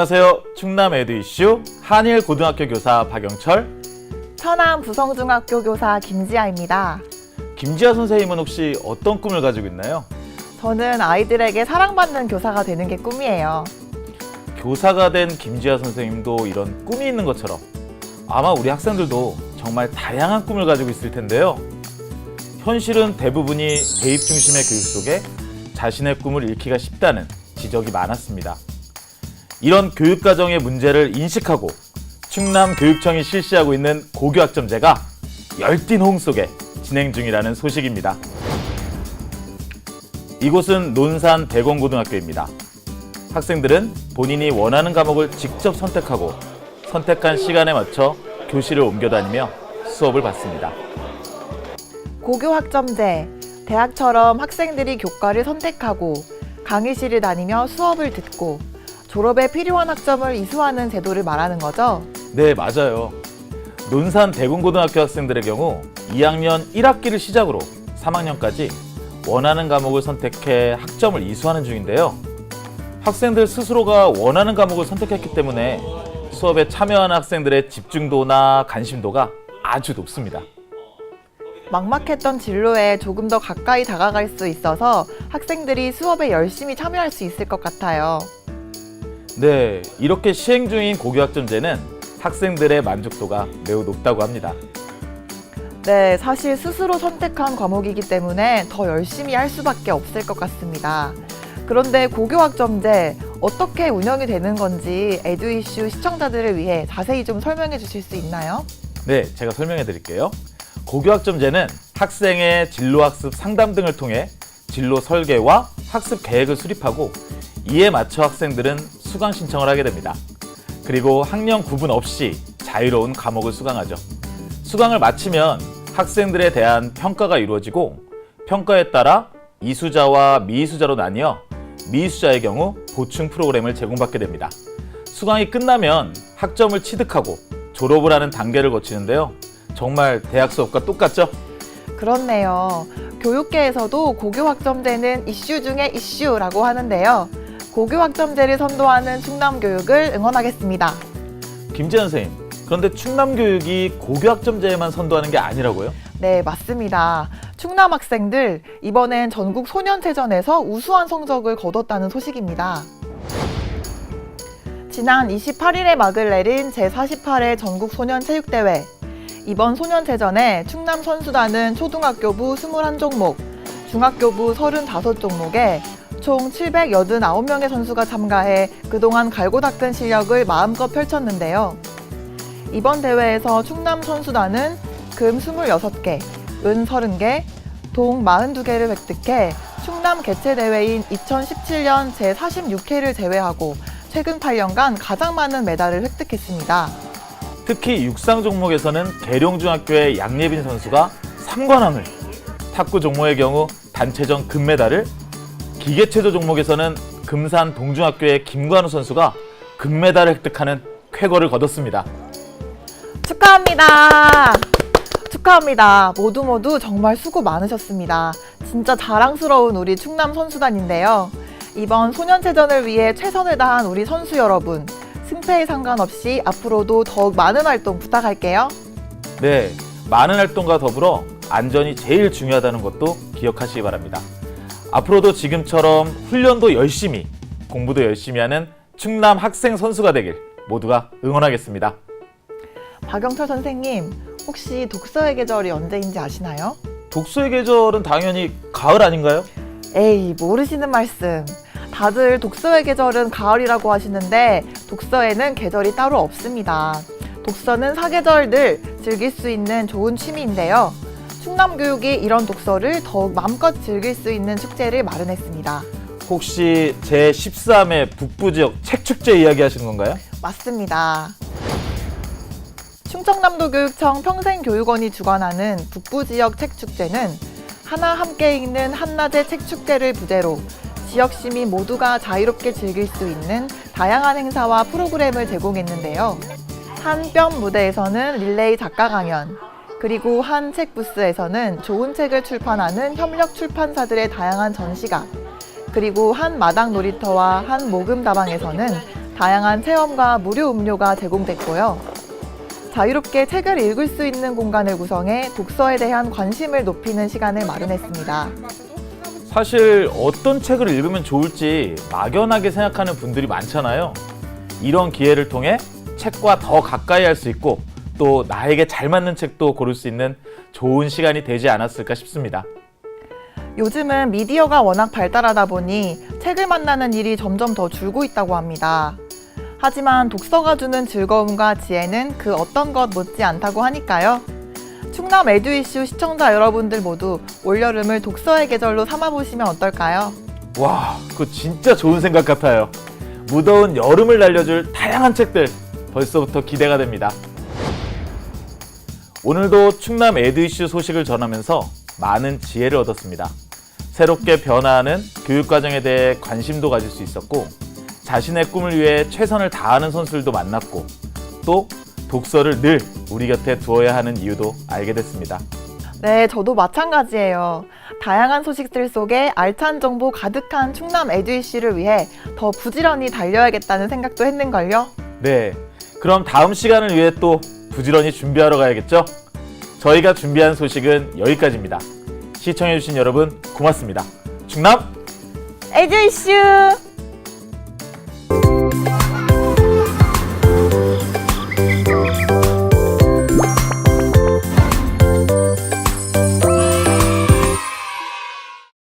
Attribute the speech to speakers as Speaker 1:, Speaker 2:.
Speaker 1: 안녕하세요. 충남 에드 이슈 한일 고등학교 교사 박영철.
Speaker 2: 천안 부성중학교 교사 김지아입니다.
Speaker 1: 김지아 선생님은 혹시 어떤 꿈을 가지고 있나요?
Speaker 2: 저는 아이들에게 사랑받는 교사가 되는 게 꿈이에요.
Speaker 1: 교사가 된 김지아 선생님도 이런 꿈이 있는 것처럼 아마 우리 학생들도 정말 다양한 꿈을 가지고 있을 텐데요. 현실은 대부분이 대입 중심의 교육 속에 자신의 꿈을 잃기가 쉽다는 지적이 많았습니다. 이런 교육 과정의 문제를 인식하고 충남 교육청이 실시하고 있는 고교학점제가 열띤 호응 속에 진행 중이라는 소식입니다. 이곳은 논산 대공고등학교입니다. 학생들은 본인이 원하는 과목을 직접 선택하고 선택한 시간에 맞춰 교실을 옮겨 다니며 수업을 받습니다.
Speaker 2: 고교 학점제, 대학처럼 학생들이 교과를 선택하고 강의실을 다니며 수업을 듣고 졸업에 필요한 학점을 이수하는 제도를 말하는 거죠.
Speaker 1: 네, 맞아요. 논산 대공고등학교 학생들의 경우 2학년 1학기를 시작으로 3학년까지 원하는 과목을 선택해 학점을 이수하는 중인데요. 학생들 스스로가 원하는 과목을 선택했기 때문에 수업에 참여하는 학생들의 집중도나 관심도가 아주 높습니다.
Speaker 2: 막막했던 진로에 조금 더 가까이 다가갈 수 있어서 학생들이 수업에 열심히 참여할 수 있을 것 같아요.
Speaker 1: 네, 이렇게 시행 중인 고교학점제는 학생들의 만족도가 매우 높다고 합니다.
Speaker 2: 네, 사실 스스로 선택한 과목이기 때문에 더 열심히 할 수밖에 없을 것 같습니다. 그런데 고교학점제 어떻게 운영이 되는 건지 에듀 이슈 시청자들을 위해 자세히 좀 설명해 주실 수 있나요?
Speaker 1: 네, 제가 설명해 드릴게요. 고교학점제는 학생의 진로학습 상담 등을 통해 진로 설계와 학습 계획을 수립하고 이에 맞춰 학생들은 수강 신청을 하게 됩니다. 그리고 학년 구분 없이 자유로운 과목을 수강하죠. 수강을 마치면 학생들에 대한 평가가 이루어지고 평가에 따라 이수자와 미이수자로 나뉘어 미이수자의 경우 보충 프로그램을 제공받게 됩니다. 수강이 끝나면 학점을 취득하고 졸업을 하는 단계를 거치는데요. 정말 대학 수업과 똑같죠?
Speaker 2: 그렇네요. 교육계에서도 고교학점제는 이슈 중에 이슈라고 하는데요. 고교 학점제를 선도하는 충남 교육을 응원하겠습니다.
Speaker 1: 김지현 선생님, 그런데 충남 교육이 고교 학점제에만 선도하는 게 아니라고요?
Speaker 2: 네, 맞습니다. 충남 학생들 이번엔 전국 소년체전에서 우수한 성적을 거뒀다는 소식입니다. 지난 28일에 막을 내린 제48회 전국 소년 체육대회. 이번 소년체전에 충남 선수단은 초등학교부 21종목, 중학교부 35종목에 총 789명의 선수가 참가해 그동안 갈고 닦은 실력을 마음껏 펼쳤는데요. 이번 대회에서 충남 선수단은 금 26개, 은 30개, 동 42개를 획득해 충남 개최 대회인 2017년 제46회를 제외하고 최근 8년간 가장 많은 메달을 획득했습니다.
Speaker 1: 특히 육상 종목에서는 계룡중학교의 양예빈 선수가 3관왕을, 탁구 종목의 경우 단체전 금메달을, 기계체조 종목에서는 금산 동중학교의 김관우 선수가 금메달을 획득하는 쾌거를 거뒀습니다.
Speaker 2: 축하합니다. 축하합니다. 모두 모두 정말 수고 많으셨습니다. 진짜 자랑스러운 우리 충남 선수단인데요. 이번 소년체전을 위해 최선을 다한 우리 선수 여러분, 승패에 상관없이 앞으로도 더욱 많은 활동 부탁할게요.
Speaker 1: 네, 많은 활동과 더불어 안전이 제일 중요하다는 것도 기억하시기 바랍니다. 앞으로도 지금처럼 훈련도 열심히, 공부도 열심히 하는 충남 학생 선수가 되길 모두가 응원하겠습니다.
Speaker 2: 박영철 선생님, 혹시 독서의 계절이 언제인지 아시나요?
Speaker 1: 독서의 계절은 당연히 가을 아닌가요?
Speaker 2: 에이, 모르시는 말씀. 다들 독서의 계절은 가을이라고 하시는데 독서에는 계절이 따로 없습니다. 독서는 사계절 늘 즐길 수 있는 좋은 취미인데요. 충남교육이 이런 독서를 더욱 마음껏 즐길 수 있는 축제를 마련했습니다.
Speaker 1: 혹시 제13회 북부 지역 책 축제 이야기 하시는 건가요?
Speaker 2: 맞습니다. 충청남도 교육청 평생교육원이 주관하는 북부지역 책축제는 하나 함께 읽는 한낮의 책축제를 부제로 지역 시민 모두가 자유롭게 즐길 수 있는 다양한 행사와 프로그램을 제공했는데요. 한 뼘 무대에서는 릴레이 작가 강연, 그리고 한 책 부스에서는 좋은 책을 출판하는 협력 출판사들의 다양한 전시가, 그리고 한 마당 놀이터와 한 모금 다방에서는 다양한 체험과 무료 음료가 제공됐고요. 자유롭게 책을 읽을 수 있는 공간을 구성해 독서에 대한 관심을 높이는 시간을 마련했습니다.
Speaker 1: 사실 어떤 책을 읽으면 좋을지 막연하게 생각하는 분들이 많잖아요. 이런 기회를 통해 책과 더 가까이 할 수 있고 또 나에게 잘 맞는 책도 고를 수 있는 좋은 시간이 되지 않았을까 싶습니다.
Speaker 2: 요즘은 미디어가 워낙 발달하다 보니 책을 만나는 일이 점점 더 줄고 있다고 합니다. 하지만 독서가 주는 즐거움과 지혜는 그 어떤 것 못지 않다고 하니까요. 충남 에듀 이슈 시청자 여러분들 모두 올여름을 독서의 계절로 삼아보시면 어떨까요?
Speaker 1: 와, 그거 진짜 좋은 생각 같아요. 무더운 여름을 날려줄 다양한 책들 벌써부터 기대가 됩니다. 오늘도 충남 에드 이슈 소식을 전하면서 많은 지혜를 얻었습니다. 새롭게 변화하는 교육 과정에 대해 관심도 가질 수 있었고 자신의 꿈을 위해 최선을 다하는 선수들도 만났고 또 독서를 늘 우리 곁에 두어야 하는 이유도 알게 됐습니다.
Speaker 2: 네, 저도 마찬가지예요. 다양한 소식들 속에 알찬 정보 가득한 충남 에듀 이슈를 위해 더 부지런히 달려야겠다는 생각도 했는걸요.
Speaker 1: 네. 그럼 다음 시간을 위해 또 부지런히 준비하러 가야겠죠? 저희가 준비한 소식은 여기까지입니다. 시청해주신 여러분 고맙습니다. 충남
Speaker 2: 에듀 이슈!